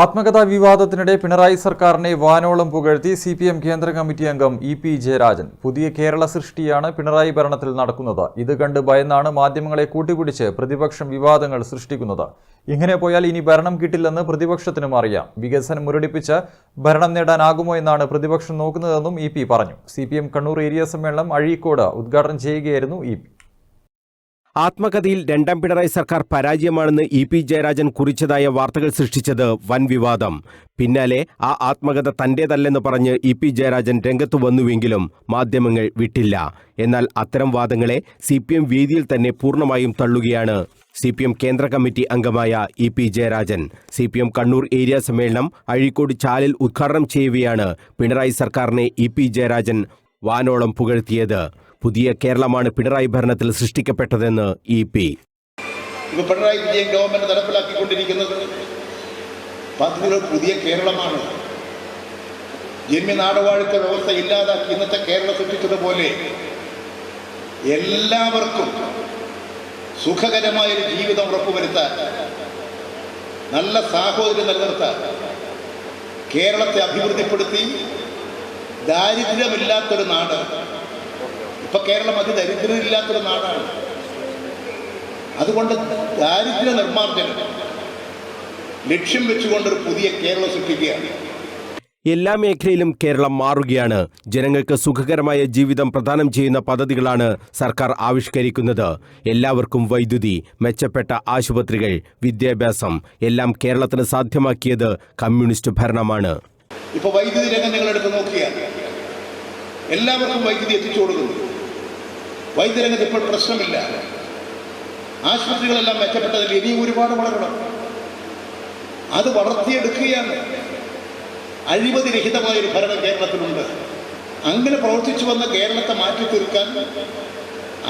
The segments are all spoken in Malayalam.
ആത്മകഥാ വിവാദത്തിനിടെ പിണറായി സർക്കാരിനെ വാനോളം പുകഴ്ത്തി സി പി എം കേന്ദ്ര കമ്മിറ്റി അംഗം ഇ പി ജയരാജൻ. പുതിയ കേരള സൃഷ്ടിയാണ് പിണറായി ഭരണത്തിൽ നടക്കുന്നത്. ഇത് കണ്ട് ഭയന്നാണ് മാധ്യമങ്ങളെ കൂട്ടിപ്പിടിച്ച് പ്രതിപക്ഷം വിവാദങ്ങൾ സൃഷ്ടിക്കുന്നത്. ഇങ്ങനെ പോയാൽ ഇനി ഭരണം കിട്ടില്ലെന്ന് പ്രതിപക്ഷത്തിനും അറിയാം. വികസനം മുരടിപ്പിച്ച് ഭരണം നേടാനാകുമോ എന്നാണ് പ്രതിപക്ഷം നോക്കുന്നതെന്നും ഇ പി പറഞ്ഞു. C P M Kannur area സമ്മേളനം അഴീക്കോട് ഉദ്ഘാടനം ചെയ്യുകയായിരുന്നു ഇ പി. ആത്മകഥയിൽ രണ്ടാം പിണറായി സർക്കാർ പരാജയമാണെന്ന് ഇ പി ജയരാജൻ കുറിച്ചതായ വാർത്തകൾ സൃഷ്ടിച്ചത് വൻ വിവാദം. പിന്നാലെ ആ ആത്മകഥ തന്റേതല്ലെന്ന് പറഞ്ഞ് ഇ പി ജയരാജൻ രംഗത്തു വന്നുവെങ്കിലും മാധ്യമങ്ങൾ വിട്ടില്ല. എന്നാൽ അത്തരം വാദങ്ങളെ സി പി എം വേദിയിൽ തന്നെ പൂർണമായും തള്ളുകയാണ്. സി പി എം കേന്ദ്ര കമ്മിറ്റി അംഗമായ E P Jayarajan. C P M Kannur area സമ്മേളനം അഴീക്കോട് ചാലിൽ ഉദ്ഘാടനം ചെയ്യവെയാണ് പിണറായി സർക്കാരിനെ ഇ പി ജയരാജൻ വാനോളം പുകഴ്ത്തിയത്. പുതിയ കേരളമാണ് പിണറായി ഭരണത്തിൽ സൃഷ്ടിക്കപ്പെട്ടതെന്ന് E P. Pinarayi Vijayan government നടപ്പിലാക്കിക്കൊണ്ടിരിക്കുന്നത്. പദ്ധതികൾ പുതിയ കേരളമാണ്. ജന്മി വ്യവസ്ഥ ഇല്ലാതാക്കി ഇന്നത്തെ കേരളം സൃഷ്ടിച്ചതുപോലെ എല്ലാവർക്കും സുഖകരമായൊരു ജീവിതം ഉറപ്പുവരുത്താൻ നല്ല സാഹോദര്യം നിലനിർത്താൻ കേരളത്തെ അഭിവൃദ്ധിപ്പെടുത്തി ദാരിദ്ര്യമില്ലാത്തൊരു നാട് ഇപ്പൊ കേരളം അതിദരിദ്രമില്ലാത്തൊരു നാടാണ്. അതുകൊണ്ട് ദാരിദ്ര്യ നിർമ്മാർജനം ലക്ഷ്യം വെച്ചുകൊണ്ടൊരു പുതിയ കേരളം സൃഷ്ടിക്കുകയാണ്. എല്ലാ മേഖലയിലും കേരളം മാറുകയാണ്. ജനങ്ങൾക്ക് സുഖകരമായ ജീവിതം പ്രദാനം ചെയ്യുന്ന പദ്ധതികളാണ് സർക്കാർ ആവിഷ്കരിക്കുന്നത്. എല്ലാവർക്കും വൈദ്യുതി മെച്ചപ്പെട്ട ആശുപത്രികൾ വിദ്യാഭ്യാസം എല്ലാം കേരളത്തിന് സാധ്യമാക്കിയത് കമ്മ്യൂണിസ്റ്റ് ഭരണമാണ്. ഇപ്പൊ വൈദ്യുതി രംഗം നിങ്ങൾ എടുത്ത് നോക്കിയാൽ എല്ലാവർക്കും വൈദ്യുതി എത്തിച്ചു കൊടുക്കുന്നു. വൈദ്യുതി രംഗത്ത് ഇപ്പോൾ പ്രശ്നമില്ല. ആശുപത്രികളെല്ലാം മെച്ചപ്പെട്ടതിൽ ഇനിയും ഒരുപാട് വളരണം. അത് വളർത്തിയെടുക്കുകയാണ്. അഴിമതി രഹിതമായ ഒരു ഭരണം കേരളത്തിലുണ്ട്. അങ്ങനെ പ്രവർത്തിച്ചു വന്ന കേരളത്തെ മാറ്റി തീർക്കാൻ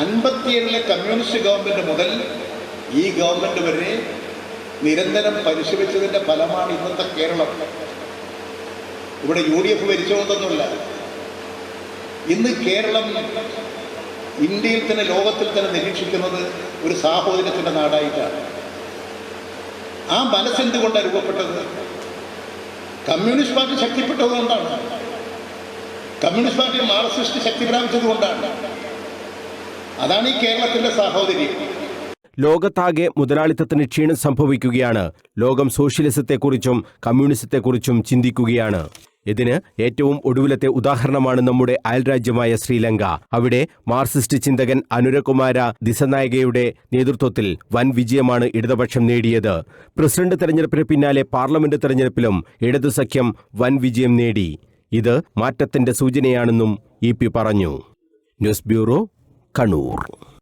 അൻപത്തിയേഴിലെ കമ്മ്യൂണിസ്റ്റ് ഗവൺമെന്റ് മുതൽ ഈ ഗവൺമെന്റ് വരെ നിരന്തരം പരിശ്രമിച്ചതിന്റെ ഫലമാണ് ഇന്നത്തെ കേരളം. ഇവിടെ യു ഡി എഫ് ഭരിച്ചുകൊണ്ടൊന്നുമില്ല ഇന്ന് കേരളം ഇന്ത്യയിൽ തന്നെ ലോകത്തിൽ തന്നെ നിരീക്ഷിക്കുന്നത് ഒരു സാഹോദര്യത്തിന്റെ നാടായിട്ടാണ്. ആ മനസ്സെന്തുകൊണ്ടാണ് രൂപപ്പെട്ടത്? കമ്മ്യൂണിസ്റ്റ് പാർട്ടി ശക്തിപ്പെട്ടതുകൊണ്ടാണ് കമ്മ്യൂണിസ്റ്റ് പാർട്ടി മാർക്സിസ്റ്റ് ശക്തി പ്രാപിച്ചതുകൊണ്ടാണ് അതാണ് ഈ കേരളത്തിന്റെ സാഹോദര്യം. ലോകത്താകെ മുതലാളിത്തത്തിന് ക്ഷീണം സംഭവിക്കുകയാണ്. ലോകം സോഷ്യലിസത്തെക്കുറിച്ചും കമ്മ്യൂണിസത്തെക്കുറിച്ചും ചിന്തിക്കുകയാണ്. ഇതിന് ഏറ്റവും ഒടുവിലത്തെ ഉദാഹരണമാണ് നമ്മുടെ അയൽരാജ്യമായ ശ്രീലങ്ക. അവിടെ മാർസിസ്റ്റ് ചിന്തകൻ അനുരകുമാര ദിസനായകയുടെ നേതൃത്വത്തിൽ വൻ വിജയമാണ് ഇടതുപക്ഷം നേടിയത്. പ്രസിഡന്റ് തെരഞ്ഞെടുപ്പിന് പിന്നാലെ പാർലമെന്റ് തെരഞ്ഞെടുപ്പിലും ഇടതു സഖ്യം വൻ വിജയം നേടി. ഇത് മാറ്റത്തിന്റെ സൂചനയാണെന്നും ഇ പി പറഞ്ഞു. News bureau Kannur.